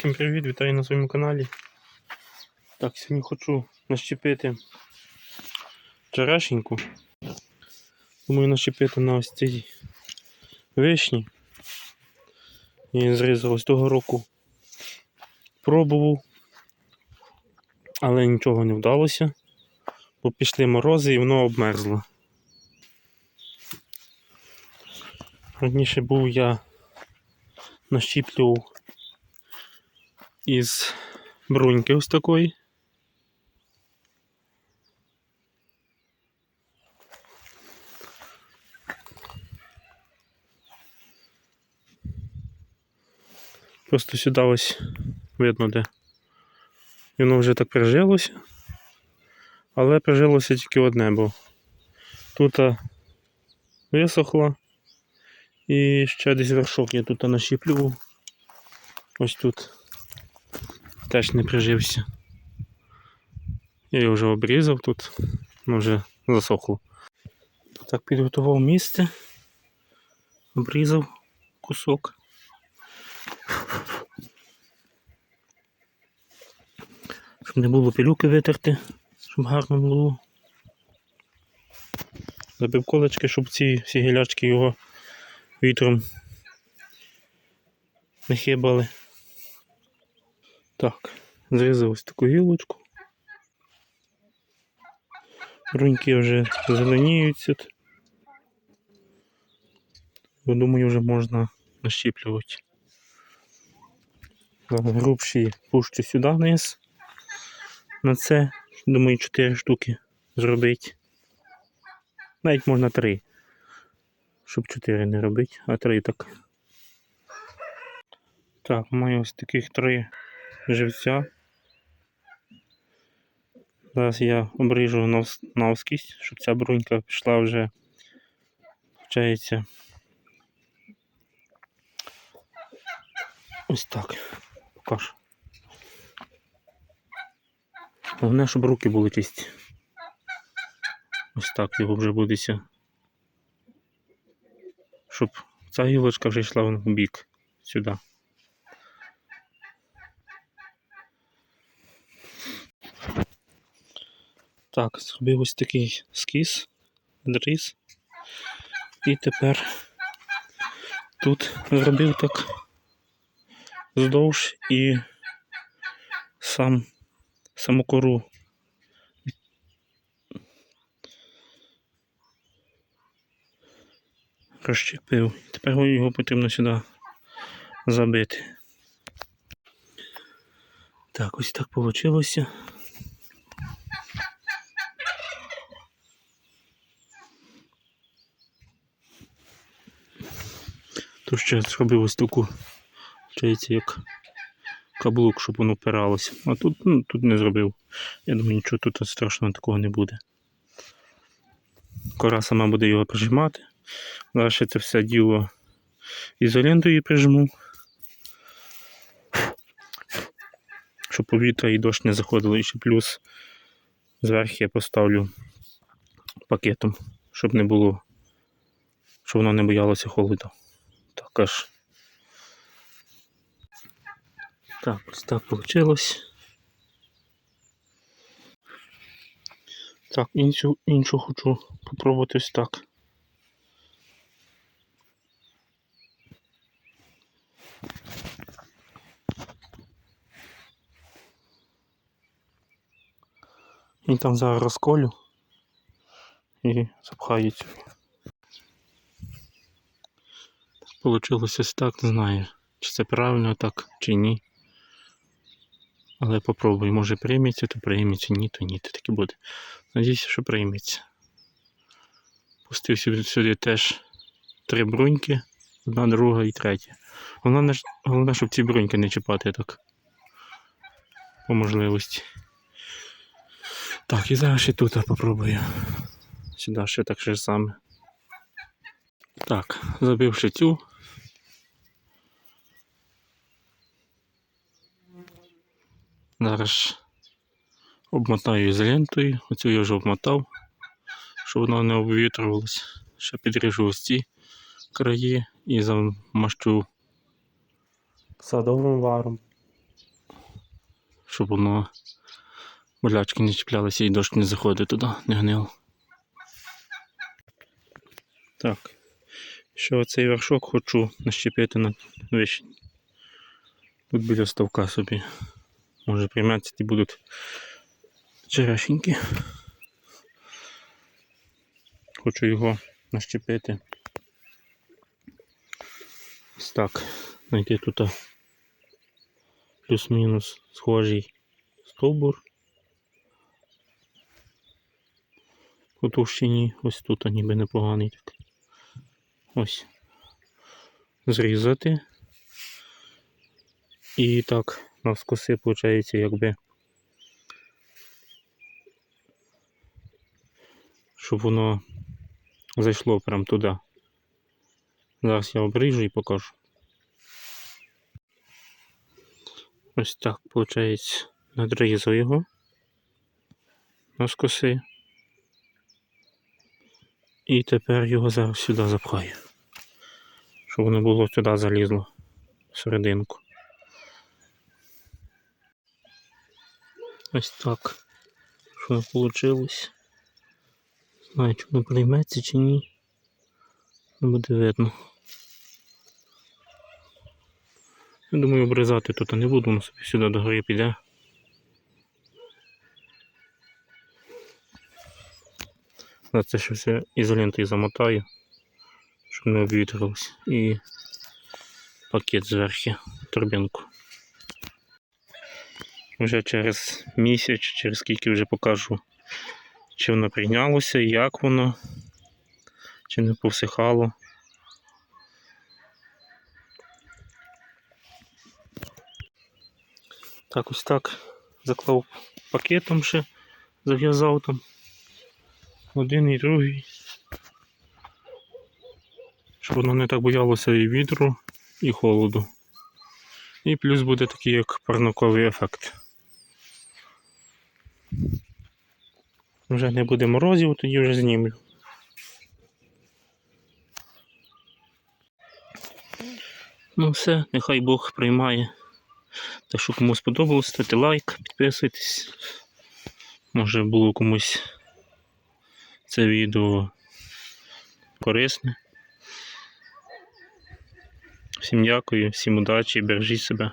Всім привіт, вітаю на своєму каналі. Так, сьогодні хочу нащепити черешеньку. Думаю нащепити на ось цій вишні. І зрізав ось того року. Пробував, але нічого не вдалося, бо пішли морози і воно обмерзло. Раніше був я нащіплював із бруньки ось такої. Просто сюди ось видно де. Воно вже так прижилося. Але прижилося тільки одне, бо тут висохло. І ще десь вершок я тут нащіплював. Ось тут теж не прижився. Я його вже обрізав тут, воно вже засохло. Так, підготував місце, обрізав кусок. Щоб не було пилюки витерти, щоб гарно було. Забив колечки, щоб ці всі гілячки його вітром не хибали. Так, зрізав ось таку гілочку. Бруньки вже зеленіються. Я думаю, вже можна нащіплювати. Грубші пущу сюди вниз. На це, думаю, 4 штуки зробити. Навіть можна 3. Щоб 4 не робити, а 3 так. Так, маю ось таких 3 живця. Зараз я обріжу навс- навскість, щоб ця брунька пішла вже, вчається. Ось так. Покажу. Головне, щоб руки були чисті. Ось так його вже будеться. Щоб ця гілочка вже йшла в бік сюди. Так, зробив ось такий скіз, зріз. І тепер тут зробив так вздовж і сам саму кору. Розщепив. Тепер його потрібно сюди забити. Так, ось так вийшло. То ще зробив ось таку, вчається, як каблук, щоб воно впиралося. А тут, ну, тут не зробив. Я думаю, нічого тут страшного такого не буде. Кора сама буде його прижимати. Ще це все діло ізолентою прижму. Щоб повітря і дощ не заходило. І ще плюс зверху я поставлю пакетом, щоб не було, щоб воно не боялося холоду. Так аж. Так, ось так вийшло. Так, іншу, іншу хочу попробувати ось так. І там зараз розколю і запхаю цю. Получилось ось так, не знаю, чи це правильно так, чи ні. Але попробуй, може прийметься, то прийметься, ні, то ні, то таки буде. Надіюся, що прийметься. Пустив сюди, теж три бруньки, одна, друга і третя. Головне, головне, щоб ці бруньки не чіпати так. По можливості. Так, і зараз ще тут попробую. Сюди ще так же саме. Так, забивши цю. Зараз обмотаю ізолентою. Оцю я вже обмотав, щоб воно не обвітрювалося. Ще підріжу ось ці краї і замащу садовим варом. щоб воно болячки не чіплялися і дощ не заходить туди, не гнило. Так. Ще оцей вершок хочу нащепити на вишні. Тут біля ставка собі. Може прийматися будуть черешенькі. Хочу його нащепити. Ось так. Знайти тут плюс-мінус схожий стовбур. По товщині, ось тут ніби непоганий так. Ось. Зрізати. І так, навскоси, виходить, якби. Щоб воно зайшло прямо туди. Зараз я обріжу і покажу. Ось так, виходить, надрізав його навскоси. І тепер його зараз сюди запхаю. Щоб воно було сюди залізло всерединку. Ось так. Що вийшло. Знаю, чи воно прийметься чи ні. Не буде видно. Я думаю, обрізати тут не буду, воно собі сюди до гори піде. На це ще все ізолентою замотаю, щоб не обвітрилось. І пакет зверху, торбинку. Вже через місяць, через скільки вже покажу, чи воно прийнялося, як воно, чи не повсихало. Так, ось так заклав пакетом ще, зав'язав там. Один і другий. Щоб воно не так боялося і вітру, і холоду. І плюс буде такий як парниковий ефект. Вже не буде морозів, тоді вже знімлю. Ну все, нехай Бог приймає. Так що кому сподобалось, ставте лайк, підписуйтесь. Може було комусь це відео корисне. Всім дякую, всім удачі, бережіть себе.